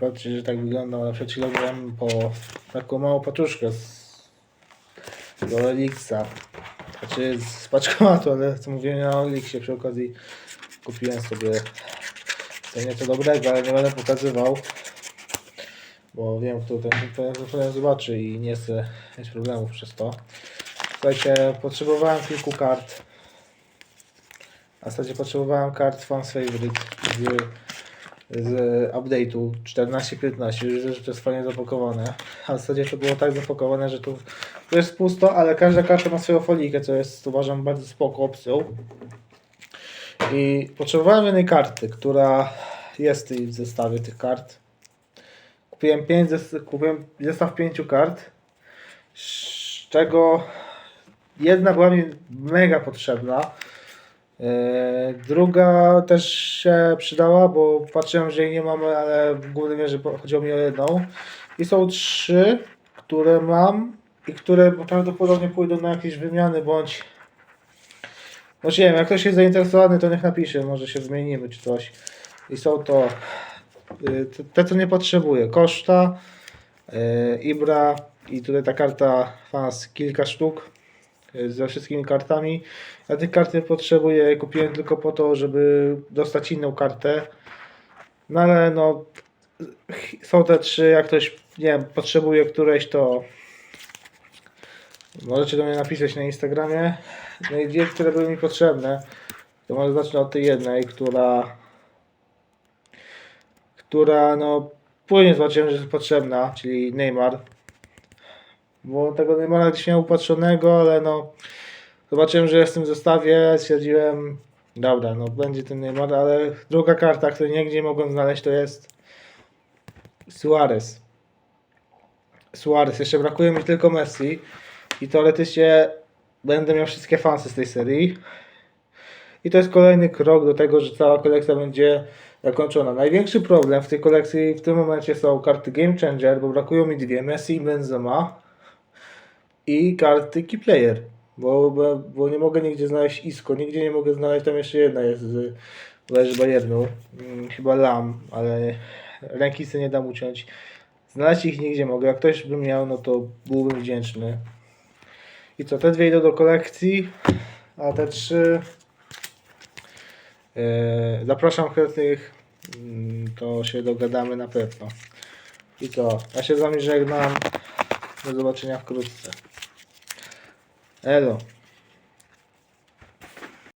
patrzcie, że tak wygląda. Na przykład chwilę miałem po taką małą paczuszkę z do Elixa. Znaczy z paczkomatu, ale co mówiłem na Elixie przy okazji kupiłem sobie to nieco dobrego, ale nie będę pokazywał. Bo wiem, kto ten ten zobaczy i nie chcę mieć problemów przez to. Słuchajcie, potrzebowałem kilku kart. A w zasadzie potrzebowałem kart Fans Favorite z update'u 14-15. Już widzę, że to jest fajnie zapakowane. A w zasadzie to było tak zapakowane, że tu, jest pusto, ale każda karta ma swoją folikę, co jest uważam bardzo spoko opcją. I potrzebowałem jednej karty, która jest w zestawie tych kart. Kupiłem, pięć kupiłem zestaw pięciu kart, z czego jedna była mi mega potrzebna. Eee, Druga też się przydała, bo patrzyłem, że jej nie mamy, ale w głównej mierze chodziło mi o jedną. I są trzy, które mam i które prawdopodobnie pójdą na jakieś wymiany bądź. No nie wiem, jak ktoś jest zainteresowany, to niech napisze, może się zmienimy czy coś. I są to y, te- co nie potrzebuję. Koszta, y, Ibra i tutaj ta karta fans kilka sztuk ze wszystkimi kartami. Ja tych kart nie potrzebuję, kupiłem tylko po to, żeby dostać inną kartę. No ale no są te trzy, jak ktoś nie wiem, potrzebuje któreś to możecie do mnie napisać na Instagramie. No i dwie, które były mi potrzebne. To może zacznę od tej jednej, która która no później zobaczyłem, że jest potrzebna, czyli Neymar. Bo tego Neymara gdzieś miał upatrzonego, ale no zobaczyłem, że jest w tym zestawie, stwierdziłem dobra, no będzie ten Neymar, ale druga karta, której nigdzie mogłem znaleźć to jest Suarez. Suarez, jeszcze brakuje mi tylko Messi i teoretycznie będę miał wszystkie fansy z tej serii. I to jest kolejny krok do tego, że cała kolekcja będzie zakończona. Największy problem w tej kolekcji w tym momencie są karty Game Changer, bo brakują mi dwie, Messi i Benzema i karty Key Player, bo, bo, bo nie mogę nigdzie znaleźć Isco, nigdzie nie mogę znaleźć, tam jeszcze jedna jest z Leży Bayernu, hmm, chyba Lam, ale ręki sobie nie dam uciąć. Znaleźć ich nigdzie mogę, jak ktoś by miał, no to byłbym wdzięczny. I co, te dwie idą do kolekcji, a te trzy e, zapraszam chętnych, mm, to się dogadamy na pewno. I co, ja się z wami żegnam, do zobaczenia wkrótce. Elo.